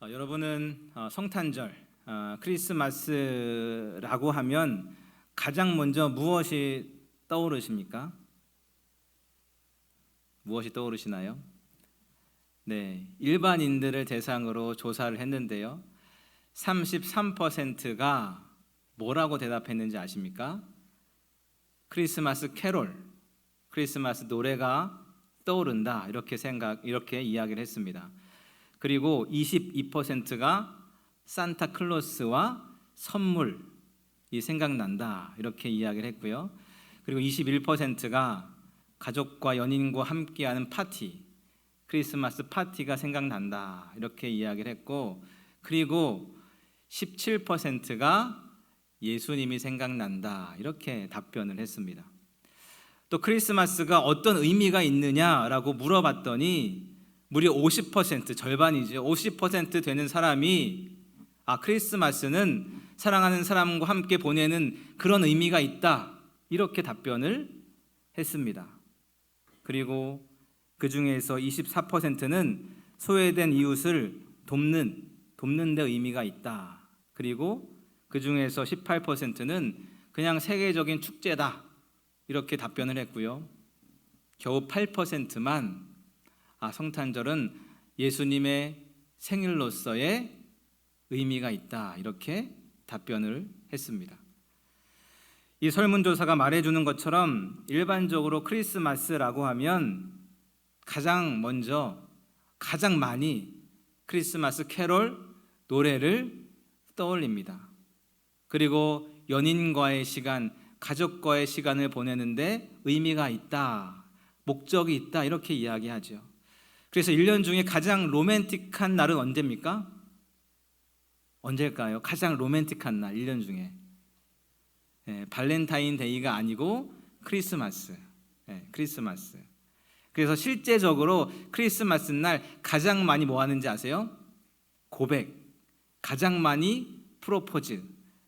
어, 여러분은 어, 성탄절, 어, 크리스마스라고 하면 가장 먼저 무엇이 떠오르십니까? 무엇이 떠오르시나요? 네, 일반인들을 대상으로 조사를 했는데요. 33%가 뭐라고 대답했는지 아십니까? 크리스마스 캐롤, 크리스마스 노래가 떠오른다 이렇게 생각 이렇게 이야기를 했습니다. 그리고 22%가 산타클로스와 선물이 생각난다. 이렇게 이야기를 했고요. 그리고 21%가 가족과 연인과 함께하는 파티, 크리스마스 파티가 생각난다. 이렇게 이야기를 했고, 그리고 17%가 예수님이 생각난다. 이렇게 답변을 했습니다. 또 크리스마스가 어떤 의미가 있느냐라고 물어봤더니 무려 50% 절반이죠. 50% 되는 사람이 아 크리스마스는 사랑하는 사람과 함께 보내는 그런 의미가 있다 이렇게 답변을 했습니다. 그리고 그 중에서 24%는 소외된 이웃을 돕는 돕는 데 의미가 있다. 그리고 그 중에서 18%는 그냥 세계적인 축제다. 이렇게 답변을 했고요. 겨우 8%만 아, 성탄절은 예수님의 생일로서의 의미가 있다. 이렇게 답변을 했습니다. 이 설문조사가 말해주는 것처럼 일반적으로 크리스마스라고 하면 가장 먼저 가장 많이 크리스마스 캐롤 노래를 떠올립니다. 그리고 연인과의 시간, 가족과의 시간을 보내는데 의미가 있다, 목적이 있다 이렇게 이야기하죠. 그래서 1년 중에 가장 로맨틱한 날은 언제입니까? 언제일까요? 가장 로맨틱한 날 1년 중에 예, 발렌타인 데이가 아니고 크리스마스. 예, 크리스마스. 그래서 실제적으로 크리스마스 날 가장 많이 뭐 하는지 아세요? 고백. 가장 많이 프로포즈.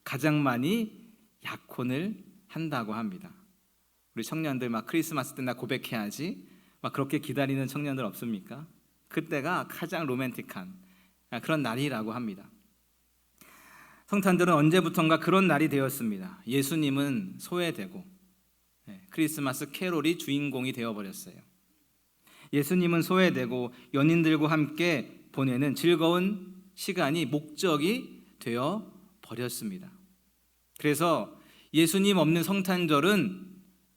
가장 많이 약혼을 한다고 합니다. 우리 청년들 막 크리스마스 때 나 고백해야지. 막 그렇게 기다리는 청년들 없습니까? 그때가 가장 로맨틱한 그런 날이라고 합니다. 성탄절은 언제부턴가 그런 날이 되었습니다. 예수님은 소외되고 예, 크리스마스 캐롤이 주인공이 되어버렸어요. 예수님은 소외되고 연인들과 함께 보내는 즐거운 시간이 목적이 되어 버렸습니다. 그래서 예수님 없는 성탄절은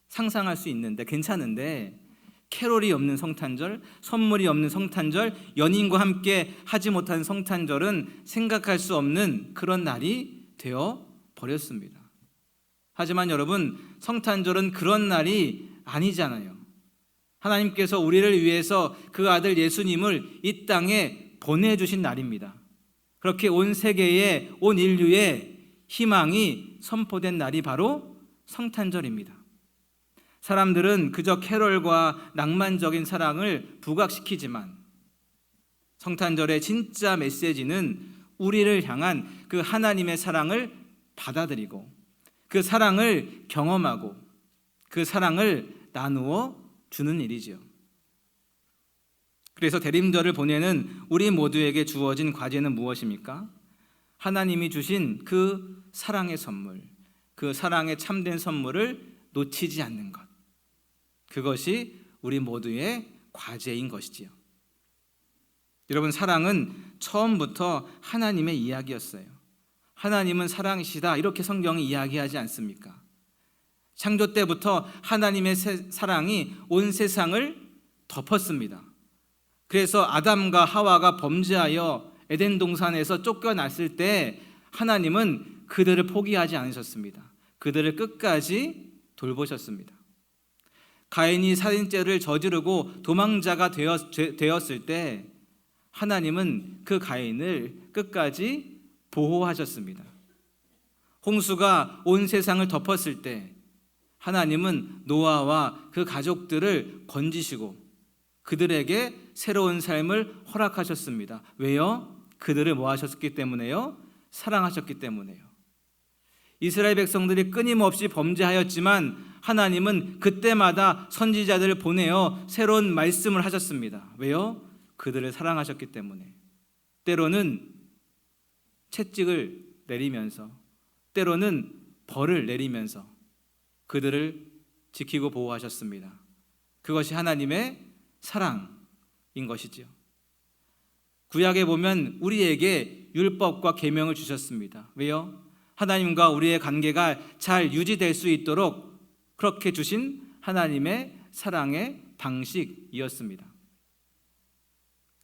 상상할 수 있는데 괜찮은데 캐롤이 없는 성탄절, 선물이 없는 성탄절, 연인과 함께 하지 못한 성탄절은 생각할 수 없는 그런 날이 되어 버렸습니다. 하지만 여러분, 성탄절은 그런 날이 아니잖아요. 하나님께서 우리를 위해서 그 아들 예수님을 이 땅에 보내주신 날입니다. 그렇게 온 세계에, 온 인류의 희망이 선포된 날이 바로 성탄절입니다. 사람들은 그저 캐럴과 낭만적인 사랑을 부각시키지만 성탄절의 진짜 메시지는 우리를 향한 그 하나님의 사랑을 받아들이고 그 사랑을 경험하고 그 사랑을 나누어 주는 일이지요. 그래서 대림절을 보내는 우리 모두에게 주어진 과제는 무엇입니까? 하나님이 주신 그 사랑의 선물, 그 사랑의 참된 선물을 놓치지 않는 것. 그것이 우리 모두의 과제인 것이지요. 여러분, 사랑은 처음부터 하나님의 이야기였어요. 하나님은 사랑이시다. 이렇게 성경이 이야기하지 않습니까? 창조 때부터 하나님의 사랑이 온 세상을 덮었습니다. 그래서 아담과 하와가 범죄하여 에덴 동산에서 쫓겨났을 때 하나님은 그들을 포기하지 않으셨습니다. 그들을 끝까지 돌보셨습니다. 가인이 살인죄를 저지르고 도망자가 되었, 을 때 하나님은 그 가인을 끝까지 보호하셨습니다. 홍수가 온 세상을 덮었을 때 하나님은 노아와 그 가족들을 건지시고 그들에게 새로운 삶을 허락하셨습니다. 왜요? 그들을 뭐 하셨기 때문에요? 사랑하셨기 때문에요. 이스라엘 백성들이 끊임없이 범죄하였지만 하나님은 그때마다 선지자들을 보내어 새로운 말씀을 하셨습니다. 왜요? 그들을 사랑하셨기 때문에. 때로는 채찍을 내리면서 때로는 벌을 내리면서 그들을 지키고 보호하셨습니다. 그것이 하나님의 사랑인 것이지요. 구약에 보면 우리에게 율법과 계명을 주셨습니다. 왜요? 하나님과 우리의 관계가 잘 유지될 수 있도록 그렇게 주신 하나님의 사랑의 방식이었습니다.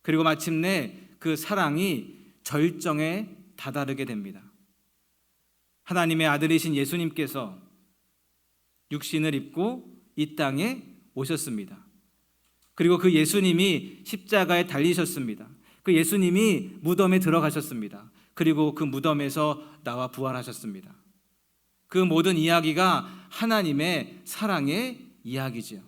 그리고 마침내 그 사랑이 절정에 다다르게 됩니다. 하나님의 아들이신 예수님께서 육신을 입고 이 땅에 오셨습니다. 그리고 그 예수님이 십자가에 달리셨습니다. 그 예수님이 무덤에 들어가셨습니다. 그리고 그 무덤에서 나와 부활하셨습니다. 그 모든 이야기가 하나님의 사랑의 이야기지요.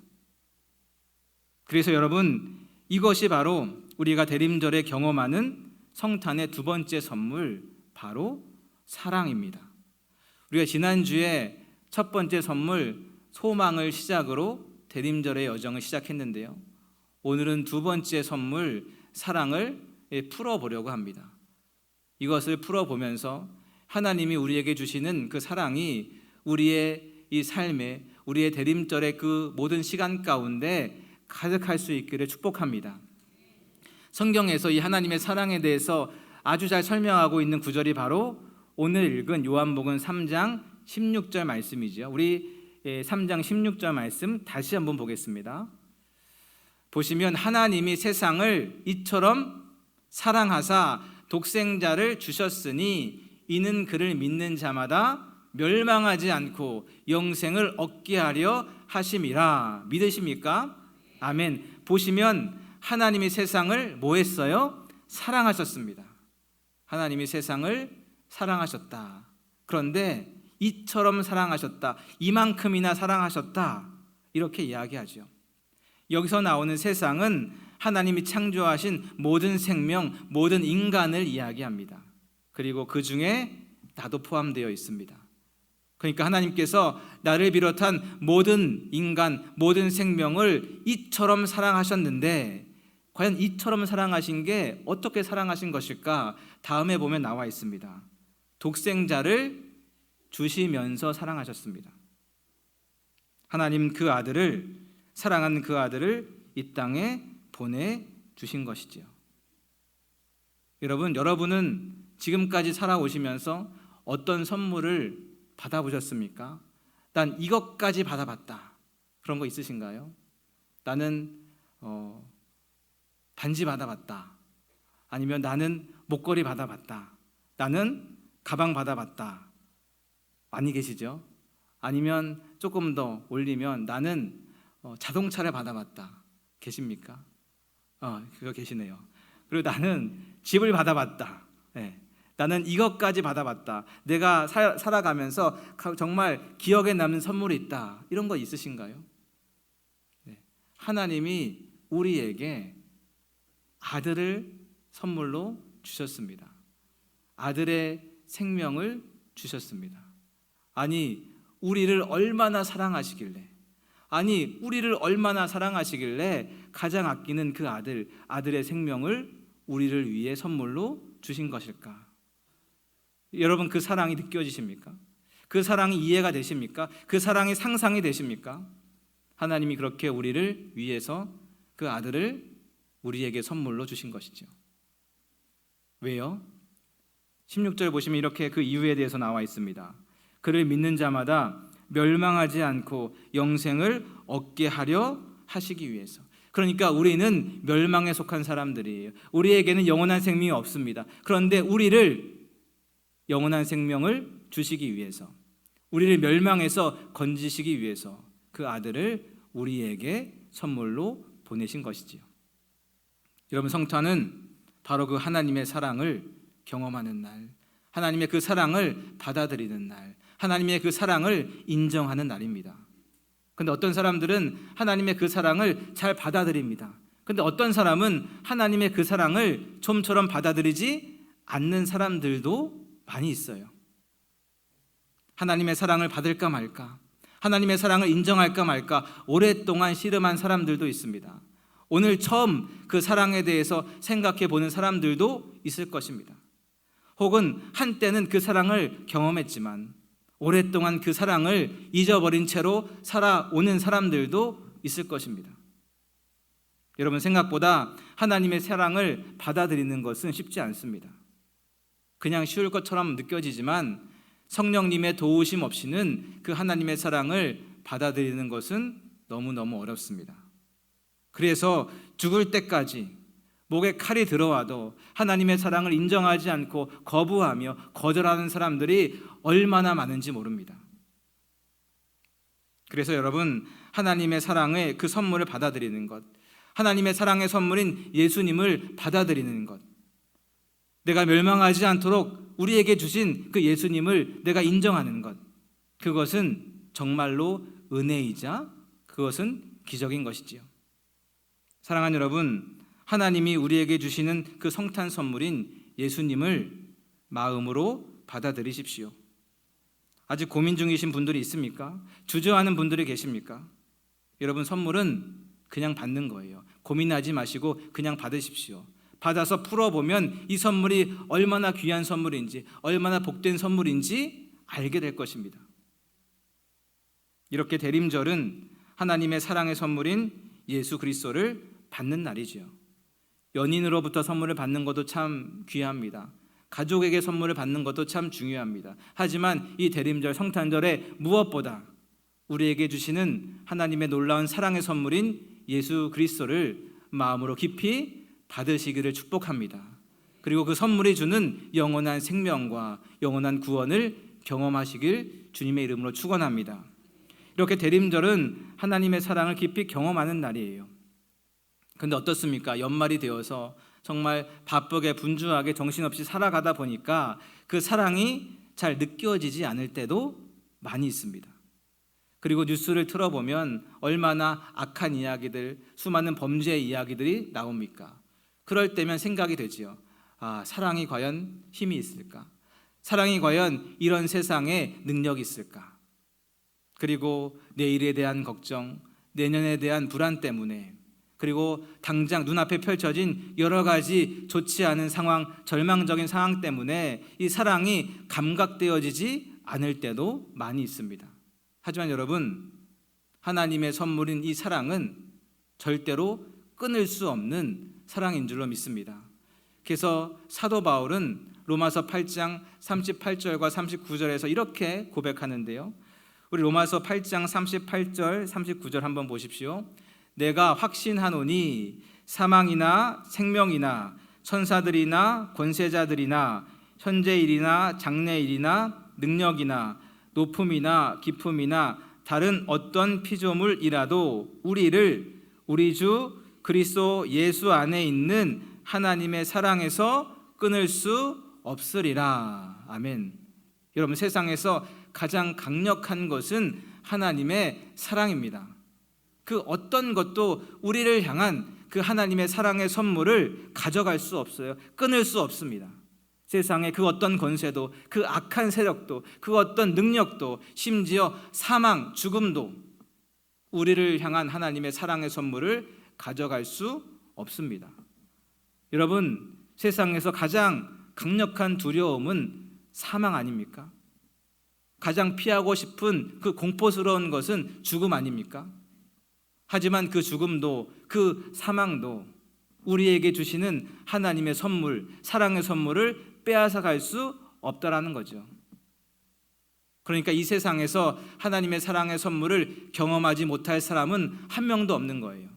그래서 여러분 이것이 바로 우리가 대림절에 경험하는 성탄의 두 번째 선물 바로 사랑입니다. 우리가 지난주에 첫 번째 선물 소망을 시작으로 대림절의 여정을 시작했는데요. 오늘은 두 번째 선물 사랑을 풀어보려고 합니다. 이것을 풀어보면서 하나님이 우리에게 주시는 그 사랑이 우리의 이 삶에 우리의 대림절의 그 모든 시간 가운데 가득할 수 있기를 축복합니다. 성경에서 이 하나님의 사랑에 대해서 아주 잘 설명하고 있는 구절이 바로 오늘 읽은 요한복음 3장 16절 말씀이죠. 우리 3장 16절 말씀 다시 한번 보겠습니다. 보시면 하나님이 세상을 이처럼 사랑하사 독생자를 주셨으니 이는 그를 믿는 자마다 멸망하지 않고 영생을 얻게 하려 하심이라 믿으십니까? 아멘. 보시면 하나님이 세상을 뭐 했어요? 사랑하셨습니다. 하나님이 세상을 사랑하셨다. 그런데 이처럼 사랑하셨다. 이만큼이나 사랑하셨다. 이렇게 이야기하죠. 여기서 나오는 세상은 하나님이 창조하신 모든 생명, 모든 인간을 이야기합니다. 그리고 그 중에 나도 포함되어 있습니다. 그러니까 하나님께서 나를 비롯한 모든 인간, 모든 생명을 이처럼 사랑하셨는데 과연 이처럼 사랑하신 게 어떻게 사랑하신 것일까? 다음에 보면 나와 있습니다. 독생자를 주시면서 사랑하셨습니다. 하나님 그 아들을 사랑한 그 아들을 이 땅에 보내 주신 것이지요. 여러분, 여러분은 지금까지 살아오시면서 어떤 선물을 받아보셨습니까? 난 이것까지 받아봤다. 그런 거 있으신가요? 나는 어, 반지 받아봤다. 아니면 나는 목걸이 받아봤다. 나는 가방 받아봤다. 많이 계시죠? 아니면 조금 더 올리면 나는 어, 자동차를 받아봤다. 계십니까? 어, 그거 계시네요. 그리고 나는 집을 받아봤다. 네. 나는 이것까지 받아봤다. 내가 사, 살아가면서 정말 기억에 남는 선물이 있다. 이런 거 있으신가요? 네. 하나님이 우리에게 아들을 선물로 주셨습니다. 아들의 생명을 주셨습니다. 아니, 우리를 얼마나 사랑하시길래, 아니, 우리를 얼마나 사랑하시길래 가장 아끼는 그 아들, 아들의 생명을 우리를 위해 선물로 주신 것일까? 여러분 그 사랑이 느껴지십니까? 그 사랑이 이해가 되십니까? 그 사랑이 상상이 되십니까? 하나님이 그렇게 우리를 위해서 그 아들을 우리에게 선물로 주신 것이죠. 왜요? 16절 보시면 이렇게 그 이유에 대해서 나와 있습니다. 그를 믿는 자마다 멸망하지 않고 영생을 얻게 하려 하시기 위해서. 그러니까 우리는 멸망에 속한 사람들이에요. 우리에게는 영원한 생명이 없습니다. 그런데 우리를 영원한 생명을 주시기 위해서 우리를 멸망해서 건지시기 위해서 그 아들을 우리에게 선물로 보내신 것이지요. 여러분 성탄은 바로 그 하나님의 사랑을 경험하는 날, 하나님의 그 사랑을 받아들이는 날, 하나님의 그 사랑을 인정하는 날입니다. 근데 어떤 사람들은 하나님의 그 사랑을 잘 받아들입니다. 근데 어떤 사람은 하나님의 그 사랑을 좀처럼 받아들이지 않는 사람들도 많이 있어요. 하나님의 사랑을 받을까 말까, 하나님의 사랑을 인정할까 말까 오랫동안 씨름한 사람들도 있습니다. 오늘 처음 그 사랑에 대해서 생각해 보는 사람들도 있을 것입니다. 혹은 한때는 그 사랑을 경험했지만 오랫동안 그 사랑을 잊어버린 채로 살아오는 사람들도 있을 것입니다. 여러분 생각보다 하나님의 사랑을 받아들이는 것은 쉽지 않습니다. 그냥 쉬울 것처럼 느껴지지만 성령님의 도우심 없이는 그 하나님의 사랑을 받아들이는 것은 너무너무 어렵습니다. 그래서 죽을 때까지 목에 칼이 들어와도 하나님의 사랑을 인정하지 않고 거부하며 거절하는 사람들이 얼마나 많은지 모릅니다. 그래서 여러분 하나님의 사랑의 그 선물을 받아들이는 것, 하나님의 사랑의 선물인 예수님을 받아들이는 것, 내가 멸망하지 않도록 우리에게 주신 그 예수님을 내가 인정하는 것, 그것은 정말로 은혜이자 그것은 기적인 것이지요. 사랑하는 여러분, 하나님이 우리에게 주시는 그 성탄 선물인 예수님을 마음으로 받아들이십시오. 아직 고민 중이신 분들이 있습니까? 주저하는 분들이 계십니까? 여러분 선물은 그냥 받는 거예요. 고민하지 마시고 그냥 받으십시오. 받아서 풀어보면 이 선물이 얼마나 귀한 선물인지, 얼마나 복된 선물인지 알게 될 것입니다. 이렇게 대림절은 하나님의 사랑의 선물인 예수 그리스도를 받는 날이지요. 연인으로부터 선물을 받는 것도 참 귀합니다. 가족에게 선물을 받는 것도 참 중요합니다. 하지만 이 대림절 성탄절에 무엇보다 우리에게 주시는 하나님의 놀라운 사랑의 선물인 예수 그리스도를 마음으로 깊이 받으시기를 축복합니다. 그리고 그 선물이 주는 영원한 생명과 영원한 구원을 경험하시길 주님의 이름으로 축원합니다. 이렇게 대림절은 하나님의 사랑을 깊이 경험하는 날이에요. 근데 어떻습니까? 연말이 되어서 정말 바쁘게 분주하게 정신없이 살아가다 보니까 그 사랑이 잘 느껴지지 않을 때도 많이 있습니다. 그리고 뉴스를 틀어보면 얼마나 악한 이야기들, 수많은 범죄 이야기들이 나옵니까? 그럴 때면 생각이 되지요. 아, 사랑이 과연 힘이 있을까? 사랑이 과연 이런 세상에 능력이 있을까? 그리고 내일에 대한 걱정, 내년에 대한 불안 때문에 그리고 당장 눈앞에 펼쳐진 여러 가지 좋지 않은 상황, 절망적인 상황 때문에 이 사랑이 감각되어지지 않을 때도 많이 있습니다. 하지만 여러분, 하나님의 선물인 이 사랑은 절대로 끊을 수 없는 사랑인 줄로 믿습니다. 그래서 사도 바울은 로마서 8장 38절과 39절에서 이렇게 고백하는데요. 우리 로마서 8장 38절, 39절 한번 보십시오. 내가 확신하노니 사망이나 생명이나 천사들이나 권세자들이나 현재 일이나 장래 일이나 능력이나 높음이나 깊음이나 다른 어떤 피조물이라도 우리를 우리 주 그리스도 예수 안에 있는 하나님의 사랑에서 끊을 수 없으리라. 아멘. 여러분 세상에서 가장 강력한 것은 하나님의 사랑입니다. 그 어떤 것도 우리를 향한 그 하나님의 사랑의 선물을 가져갈 수 없어요. 끊을 수 없습니다. 세상의 그 어떤 권세도, 그 악한 세력도, 그 어떤 능력도, 심지어 사망, 죽음도 우리를 향한 하나님의 사랑의 선물을 가져갈 수 없습니다. 여러분, 세상에서 가장 강력한 두려움은 사망 아닙니까? 가장 피하고 싶은 그 공포스러운 것은 죽음 아닙니까? 하지만 그 죽음도 그 사망도 우리에게 주시는 하나님의 선물, 사랑의 선물을 빼앗아 갈 수 없다라는 거죠. 그러니까 이 세상에서 하나님의 사랑의 선물을 경험하지 못할 사람은 한 명도 없는 거예요.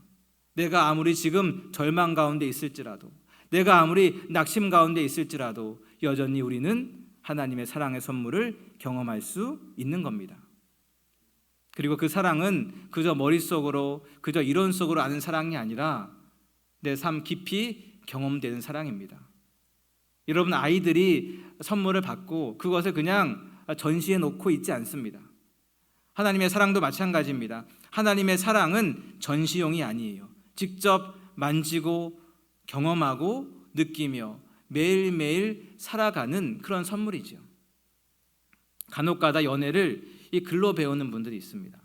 내가 아무리 지금 절망 가운데 있을지라도, 내가 아무리 낙심 가운데 있을지라도 여전히 우리는 하나님의 사랑의 선물을 경험할 수 있는 겁니다. 그리고 그 사랑은 그저 머릿속으로 그저 이론 속으로 아는 사랑이 아니라 내 삶 깊이 경험되는 사랑입니다. 여러분 아이들이 선물을 받고 그것을 그냥 전시해 놓고 있지 않습니다. 하나님의 사랑도 마찬가지입니다. 하나님의 사랑은 전시용이 아니에요. 직접 만지고 경험하고 느끼며 매일매일 살아가는 그런 선물이죠. 간혹가다 연애를 이 글로 배우는 분들이 있습니다.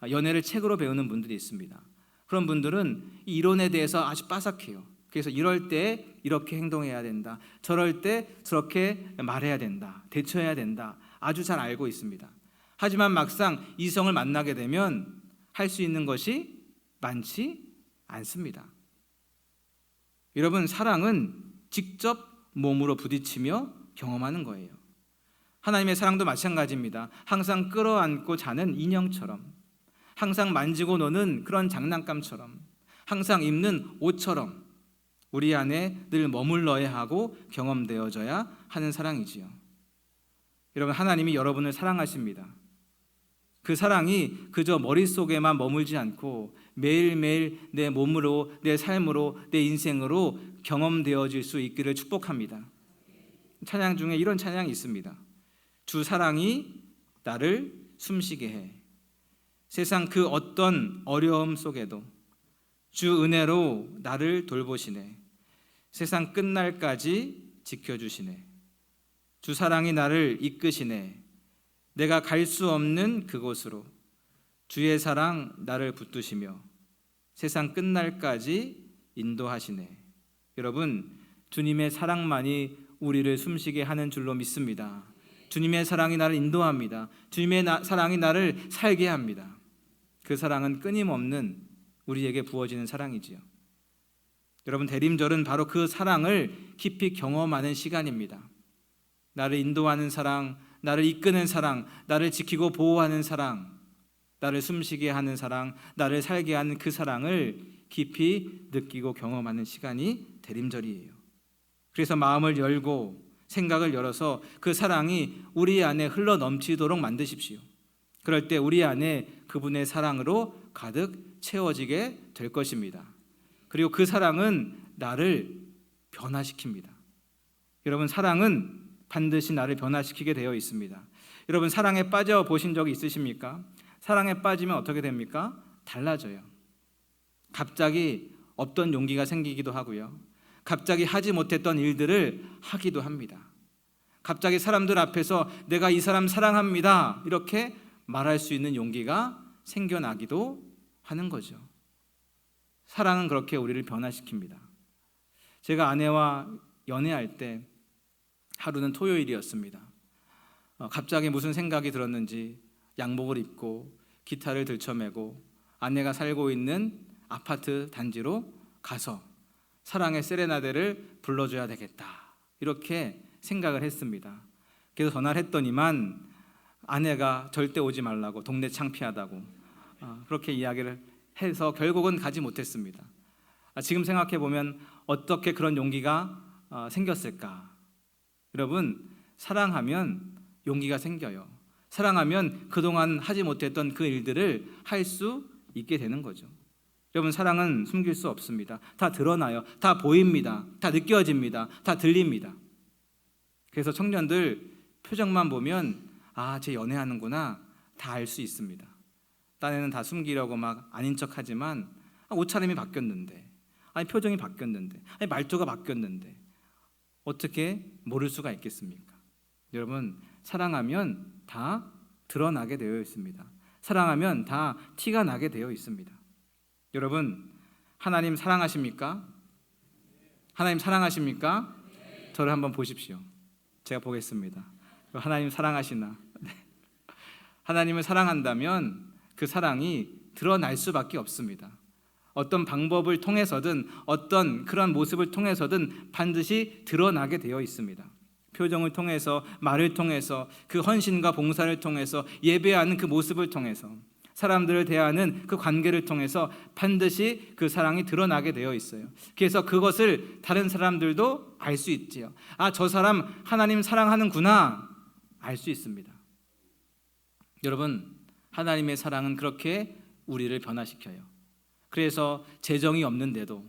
아, 연애를 책으로 배우는 분들이 있습니다. 그런 분들은 이 이론에 대해서 아주 빠삭해요. 그래서 이럴 때 이렇게 행동해야 된다. 저럴 때 저렇게 말해야 된다. 대처해야 된다. 아주 잘 알고 있습니다. 하지만 막상 이성을 만나게 되면 할 수 있는 것이 많지 않습니다. 여러분, 사랑은 직접 몸으로 부딪히며 경험하는 거예요. 하나님의 사랑도 마찬가지입니다. 항상 끌어안고 자는 인형처럼, 항상 만지고 노는 그런 장난감처럼, 항상 입는 옷처럼 우리 안에 늘 머물러야 하고 경험되어져야 하는 사랑이지요. 여러분, 하나님이 여러분을 사랑하십니다. 그 사랑이 그저 머릿속에만 머물지 않고 매일매일 내 몸으로, 내 삶으로, 내 인생으로 경험되어질 수 있기를 축복합니다. 찬양 중에 이런 찬양이 있습니다. 주 사랑이 나를 숨쉬게 해. 세상 그 어떤 어려움 속에도 주 은혜로 나를 돌보시네. 세상 끝날까지 지켜주시네. 주 사랑이 나를 이끄시네. 내가 갈 수 없는 그곳으로 주의 사랑 나를 붙드시며 세상 끝날까지 인도하시네. 여러분, 주님의 사랑만이 우리를 숨쉬게 하는 줄로 믿습니다. 주님의 사랑이 나를 인도합니다. 주님의 나, 사랑이 나를 살게 합니다. 그 사랑은 끊임없는 우리에게 부어지는 사랑이지요. 여러분 대림절은 바로 그 사랑을 깊이 경험하는 시간입니다. 나를 인도하는 사랑, 나를 이끄는 사랑, 나를 지키고 보호하는 사랑, 나를 숨쉬게 하는 사랑, 나를 살게 하는 그 사랑을 깊이 느끼고 경험하는 시간이 대림절이에요. 그래서 마음을 열고 생각을 열어서 그 사랑이 우리 안에 흘러 넘치도록 만드십시오. 그럴 때 우리 안에 그분의 사랑으로 가득 채워지게 될 것입니다. 그리고 그 사랑은 나를 변화시킵니다. 여러분 사랑은 반드시 나를 변화시키게 되어 있습니다. 여러분 사랑에 빠져 보신 적이 있으십니까? 사랑에 빠지면 어떻게 됩니까? 달라져요. 갑자기 없던 용기가 생기기도 하고요. 갑자기 하지 못했던 일들을 하기도 합니다. 갑자기 사람들 앞에서 내가 이 사람 사랑합니다. 이렇게 말할 수 있는 용기가 생겨나기도 하는 거죠. 사랑은 그렇게 우리를 변화시킵니다. 제가 아내와 연애할 때 하루는 토요일이었습니다. 어, 갑자기 무슨 생각이 들었는지 양복을 입고 기타를 들쳐매고 아내가 살고 있는 아파트 단지로 가서 사랑의 세레나데를 불러줘야 되겠다. 이렇게 생각을 했습니다. 그래서 전화를 했더니만 아내가 절대 오지 말라고 동네 창피하다고 어, 그렇게 이야기를 해서 결국은 가지 못했습니다. 아, 지금 생각해 보면 어떻게 그런 용기가 어, 생겼을까? 여러분 사랑하면 용기가 생겨요. 사랑하면 그동안 하지 못했던 그 일들을 할 수 있게 되는 거죠. 여러분 사랑은 숨길 수 없습니다. 다 드러나요. 다 보입니다. 다 느껴집니다. 다 들립니다. 그래서 청년들 표정만 보면 아, 쟤 연애하는구나 다 알 수 있습니다. 딴에는 다 숨기려고 막 아닌 척하지만 아, 옷차림이 바뀌었는데, 아니 표정이 바뀌었는데, 아니 말투가 바뀌었는데 어떻게 모를 수가 있겠습니까? 여러분 사랑하면 다 드러나게 되어 있습니다. 사랑하면 다 티가 나게 되어 있습니다. 여러분 하나님 사랑하십니까? 하나님 사랑하십니까? 저를 한번 보십시오. 제가 보겠습니다. 하나님 사랑하시나? 네. 하나님을 사랑한다면 그 사랑이 드러날 수밖에 없습니다. 어떤 방법을 통해서든 어떤 그런 모습을 통해서든 반드시 드러나게 되어 있습니다. 표정을 통해서 말을 통해서 그 헌신과 봉사를 통해서 예배하는 그 모습을 통해서 사람들을 대하는 그 관계를 통해서 반드시 그 사랑이 드러나게 되어 있어요. 그래서 그것을 다른 사람들도 알 수 있지요. 아, 저 사람 하나님 사랑하는구나 알 수 있습니다. 여러분, 하나님의 사랑은 그렇게 우리를 변화시켜요. 그래서 재정이 없는데도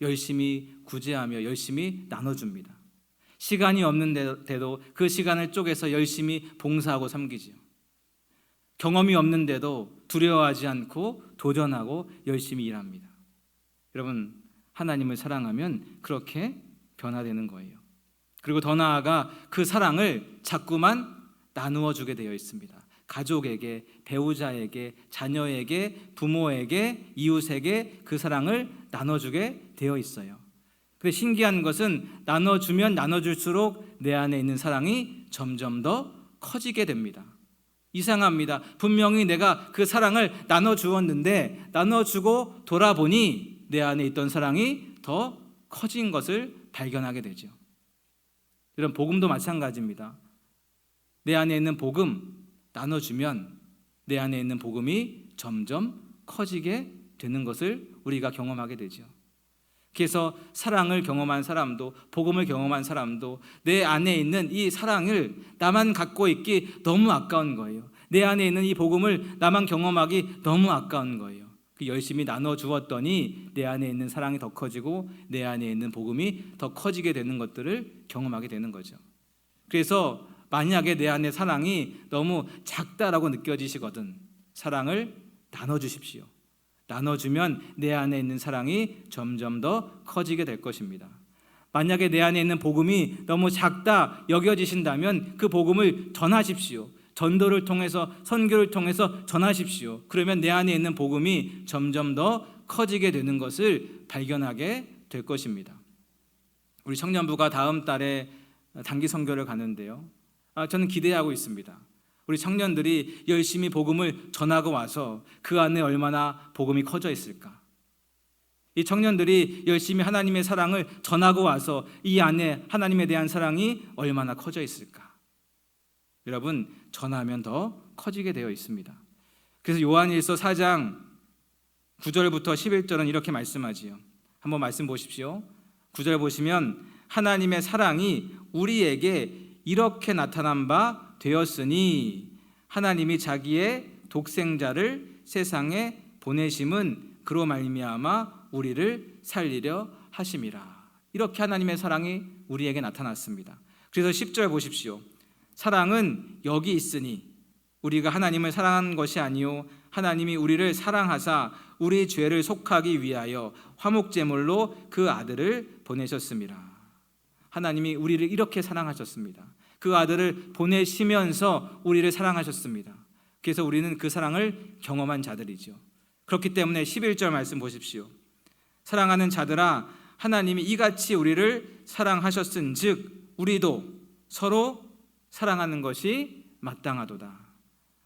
열심히 구제하며 열심히 나눠줍니다. 시간이 없는데도 그 시간을 쪼개서 열심히 봉사하고 섬기지요. 경험이 없는데도 두려워하지 않고 도전하고 열심히 일합니다. 여러분, 하나님을 사랑하면 그렇게 변화되는 거예요. 그리고 더 나아가 그 사랑을 자꾸만 나누어 주게 되어 있습니다. 가족에게, 배우자에게, 자녀에게, 부모에게, 이웃에게 그 사랑을 나눠주게 되어 있어요. 근데 신기한 것은 나눠주면 나눠줄수록 내 안에 있는 사랑이 점점 더 커지게 됩니다. 이상합니다. 분명히 내가 그 사랑을 나눠 주었는데 나눠 주고 돌아보니 내 안에 있던 사랑이 더 커진 것을 발견하게 되죠. 이런 복음도 마찬가지입니다. 내 안에 있는 복음 나눠 주면 내 안에 있는 복음이 점점 커지게 되는 것을 우리가 경험하게 되죠. 그래서 사랑을 경험한 사람도 복음을 경험한 사람도 내 안에 있는 이 사랑을 나만 갖고 있기 너무 아까운 거예요. 내 안에 있는 이 복음을 나만 경험하기 너무 아까운 거예요. 그 열심히 나눠 주었더니 내 안에 있는 사랑이 더 커지고 내 안에 있는 복음이 더 커지게 되는 것들을 경험하게 되는 거죠. 그래서 만약에 내 안에 사랑이 너무 작다라고 느껴지시거든 사랑을 나눠 주십시오. 나눠주면 내 안에 있는 사랑이 점점 더 커지게 될 것입니다. 만약에 내 안에 있는 복음이 너무 작다 여겨지신다면 그 복음을 전하십시오. 전도를 통해서 선교를 통해서 전하십시오. 그러면 내 안에 있는 복음이 점점 더 커지게 되는 것을 발견하게 될 것입니다. 우리 청년부가 다음 달에 단기 선교를 가는데요. 아, 저는 기대하고 있습니다. 우리 청년들이 열심히 복음을 전하고 와서 그 안에 얼마나 복음이 커져 있을까? 이 청년들이 열심히 하나님의 사랑을 전하고 와서 이 안에 하나님에 대한 사랑이 얼마나 커져 있을까? 여러분, 전하면 더 커지게 되어 있습니다. 그래서 요한일서 4장 9절부터 11절은 이렇게 말씀하지요. 한번 말씀 보십시오. 9절 보시면 하나님의 사랑이 우리에게 이렇게 나타난 바 되었으니 하나님이 자기의 독생자를 세상에 보내심은 그로 말미암아 우리를 살리려 하심이라. 이렇게 하나님의 사랑이 우리에게 나타났습니다. 그래서 10절 보십시오. 사랑은 여기 있으니 우리가 하나님을 사랑한 것이 아니요 하나님이 우리를 사랑하사 우리 죄를 속하기 위하여 화목 제물로 그 아들을 보내셨습니다. 하나님이 우리를 이렇게 사랑하셨습니다. 그 아들을 보내시면서 우리를 사랑하셨습니다. 그래서 우리는 그 사랑을 경험한 자들이죠. 그렇기 때문에 11절 말씀 보십시오. 사랑하는 자들아 하나님이 이같이 우리를 사랑하셨은즉 우리도 서로 사랑하는 것이 마땅하도다.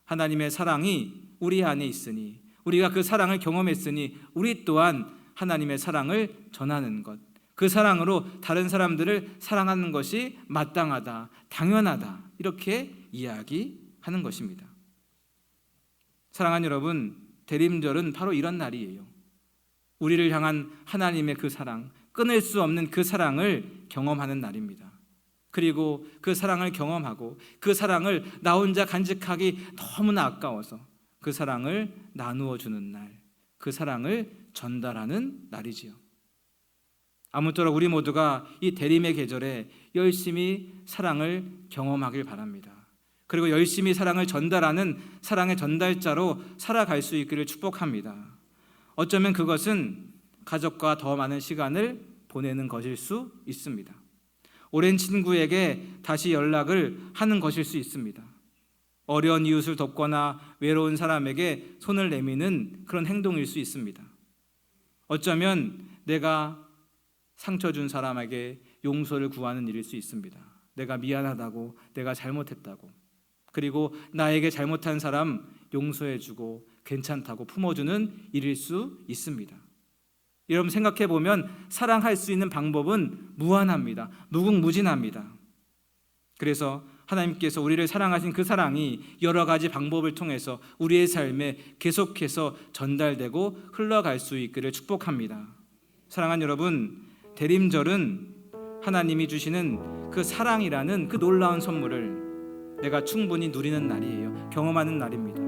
하나님의 사랑이 우리 안에 있으니 우리가 그 사랑을 경험했으니 우리 또한 하나님의 사랑을 전하는 것. 그 사랑으로 다른 사람들을 사랑하는 것이 마땅하다, 당연하다. 이렇게 이야기하는 것입니다. 사랑하는 여러분, 대림절은 바로 이런 날이에요. 우리를 향한 하나님의 그 사랑, 끊을 수 없는 그 사랑을 경험하는 날입니다. 그리고 그 사랑을 경험하고 그 사랑을 나 혼자 간직하기 너무나 아까워서 그 사랑을 나누어 주는 날, 그 사랑을 전달하는 날이지요. 아무쪼록 우리 모두가 이 대림의 계절에 열심히 사랑을 경험하길 바랍니다. 그리고 열심히 사랑을 전달하는 사랑의 전달자로 살아갈 수 있기를 축복합니다. 어쩌면 그것은 가족과 더 많은 시간을 보내는 것일 수 있습니다. 오랜 친구에게 다시 연락을 하는 것일 수 있습니다. 어려운 이웃을 돕거나 외로운 사람에게 손을 내미는 그런 행동일 수 있습니다. 어쩌면 내가 상처 준 사람에게 용서를 구하는 일일 수 있습니다. 내가 미안하다고, 내가 잘못했다고. 그리고 나에게 잘못한 사람 용서해주고 괜찮다고 품어주는 일일 수 있습니다. 여러분 생각해 보면 사랑할 수 있는 방법은 무한합니다. 무궁무진합니다. 그래서 하나님께서 우리를 사랑하신 그 사랑이 여러 가지 방법을 통해서 우리의 삶에 계속해서 전달되고 흘러갈 수 있기를 축복합니다. 사랑하는 여러분, 대림절은 하나님이 주시는 그 사랑이라는 그 놀라운 선물을 내가 충분히 누리는 날이에요. 경험하는 날입니다.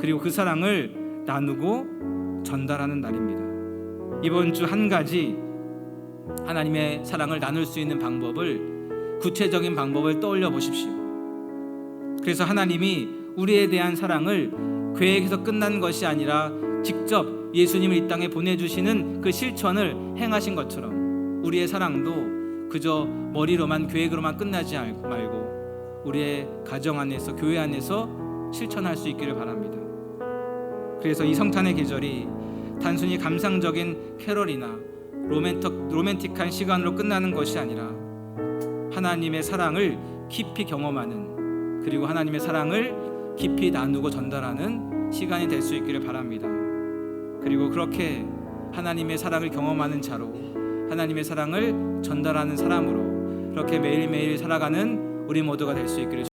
그리고 그 사랑을 나누고 전달하는 날입니다. 이번 주 한 가지 하나님의 사랑을 나눌 수 있는 방법을 구체적인 방법을 떠올려 보십시오. 그래서 하나님이 우리에 대한 사랑을 계획에서 끝난 것이 아니라 직접 예수님을 이 땅에 보내주시는 그 실천을 행하신 것처럼 우리의 사랑도 그저 머리로만 계획으로만 끝나지 말고 우리의 가정 안에서 교회 안에서 실천할 수 있기를 바랍니다. 그래서 이 성탄의 계절이 단순히 감상적인 캐럴이나 로맨틱, 로맨틱한 시간으로 끝나는 것이 아니라 하나님의 사랑을 깊이 경험하는 그리고 하나님의 사랑을 깊이 나누고 전달하는 시간이 될 수 있기를 바랍니다. 그리고 그렇게 하나님의 사랑을 경험하는 자로 하나님의 사랑을 전달하는 사람으로 그렇게 매일매일 살아가는 우리 모두가 될 수 있기를